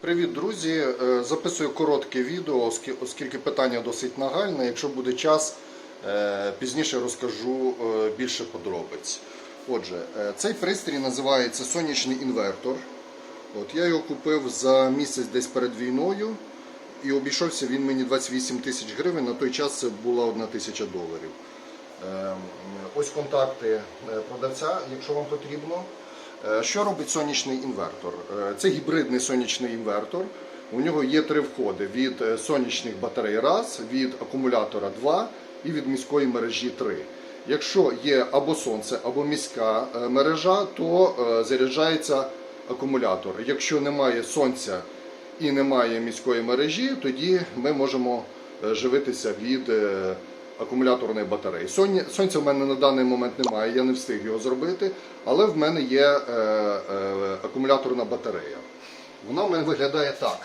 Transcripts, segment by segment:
Привіт, друзі! Е, Записую коротке відео, оскільки питання досить нагальне. Якщо буде час, е, пізніше розкажу е, більше подробиць. Отже, цей пристрій називається сонячний інвертор. От, я його купив за місяць десь перед війною і обійшовся він мені 28 тисяч гривень. На той час це була одна тисяча доларів. Е, Ось контакти продавця, якщо вам потрібно. Е, Що робить сонячний інвертор? Е, Це гібридний сонячний інвертор. У нього є три входи: від е, сонячних батарей раз, від акумулятора 2 і від міської мережі 3. Якщо є або сонце, або міська мережа, то заряджається акумулятор. Якщо немає сонця і немає міської мережі, тоді ми можемо живитися від акумуляторної батареї. Сонця в мене на даний момент немає, я не встиг його зробити, але в мене є е, е, акумуляторна батарея. Вона в мене виглядає так.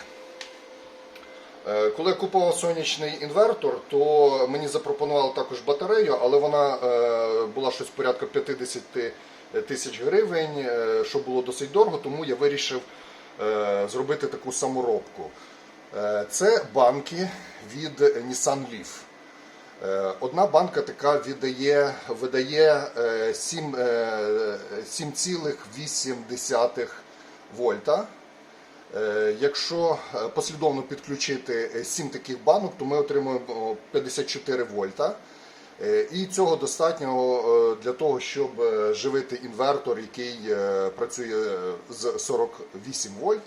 Е, Коли я купував сонячний інвертор, то мені запропонували також батарею, але вона е, була щось порядка 50 тисяч гривень, е, що було досить дорого, тому я вирішив зробити таку саморобку. Це банки від Nissan Leaf. Е, Одна банка така віддає, видає е, сім- е, 7,8 вольта. Е, Якщо е, послідовно підключити 7 таких банок, то ми отримуємо 54 вольта. Е, І цього достатньо е, для того, щоб е, живити інвертор, який е, працює з 48 вольт.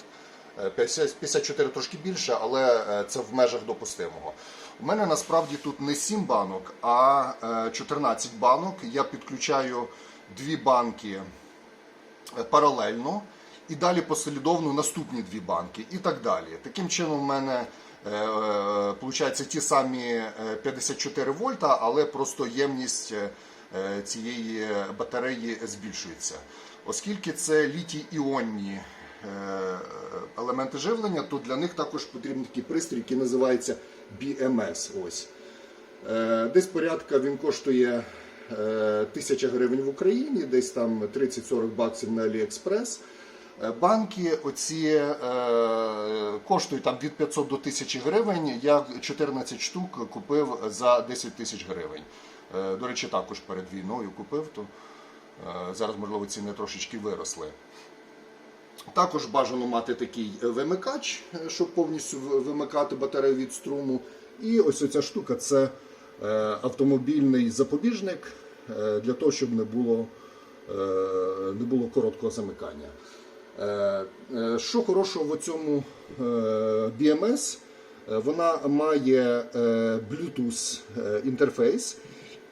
Е, 50 54 трошки більше, але е, це в межах допустимого. У мене насправді тут не 7 банок, а е, 14 банок. Я підключаю дві банки е, паралельно і далі послідовно наступні дві банки і так далі. Таким чином, в мене виходить ті самі е, 54 вольта, але просто ємність е, е, цієї батареї збільшується. Оскільки це літій-іонні е, елементи живлення, то для них також потрібен такий пристрій, який називається BMS. Ось. Е, Десь порядка він коштує е, 1000 гривень в Україні, десь там 30-40 баксів на AliExpress. Е, Банки оці е, коштують там від 500 до 1000 гривень. Я 14 штук купив за 10 тисяч гривень. Е, До речі, також перед війною купив, то е, зараз, можливо, ціни трошечки виросли. Також бажано мати такий вимикач, е, щоб повністю вимикати батарею від струму. І ось оця штука це е, автомобільний запобіжник е, для того, щоб не було, е, не було короткого замикання. Е, е, Що хорошого в цьому е, BMS? Е, Вона має е, Bluetooth е, інтерфейс,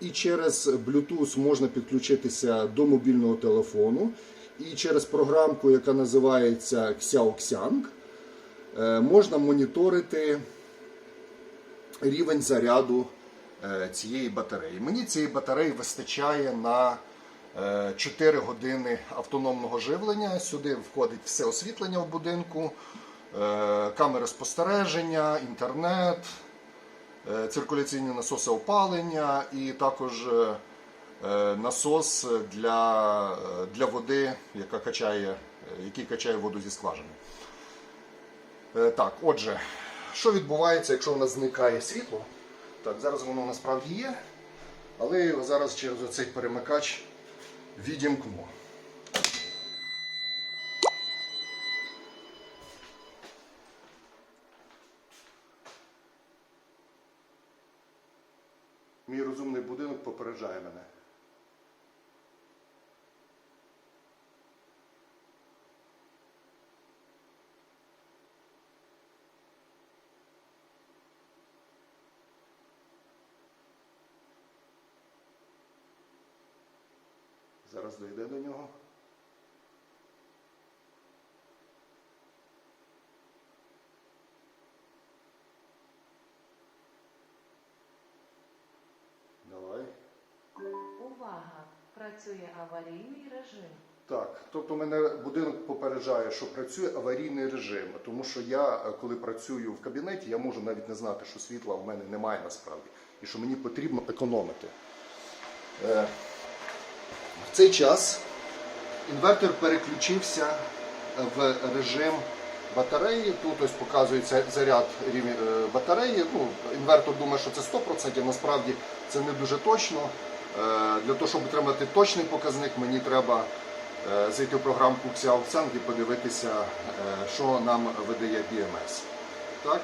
і через Bluetooth можна підключитися до мобільного телефону. І через програмку, яка називається Xiaoxiang, е, можна моніторити рівень заряду е, цієї батареї. Мені цієї батареї вистачає на е, 4 години автономного живлення. Сюди входить все освітлення в будинку, е, камери спостереження, інтернет, е, циркуляційні насоси опалення і також е, е, насос для, е, для води, яка качає, е, який качає воду зі скважини. Е, Так, отже, що відбувається, якщо в нас зникає світло? Так, зараз воно насправді є, але його зараз через оцей перемикач відімкну. Мій розумний будинок попереджає мене. Зараз дойде до нього. Давай. Увага! Працює аварійний режим. Так, тобто мене будинок попереджає, що працює аварійний режим, тому що я, е, коли працюю в кабінеті, я можу навіть не знати, що світла в мене немає насправді, і що мені потрібно економити. Е, В цей час інвертор переключився в режим батареї. Тут ось показується заряд е, батареї. Ну, інвертор думає, що це 100%, насправді це не дуже точно. Е, Для того, щоб отримати точний показник, мені треба е, зайти в програмку Xiaoxang і подивитися, що нам видає BMS. Так?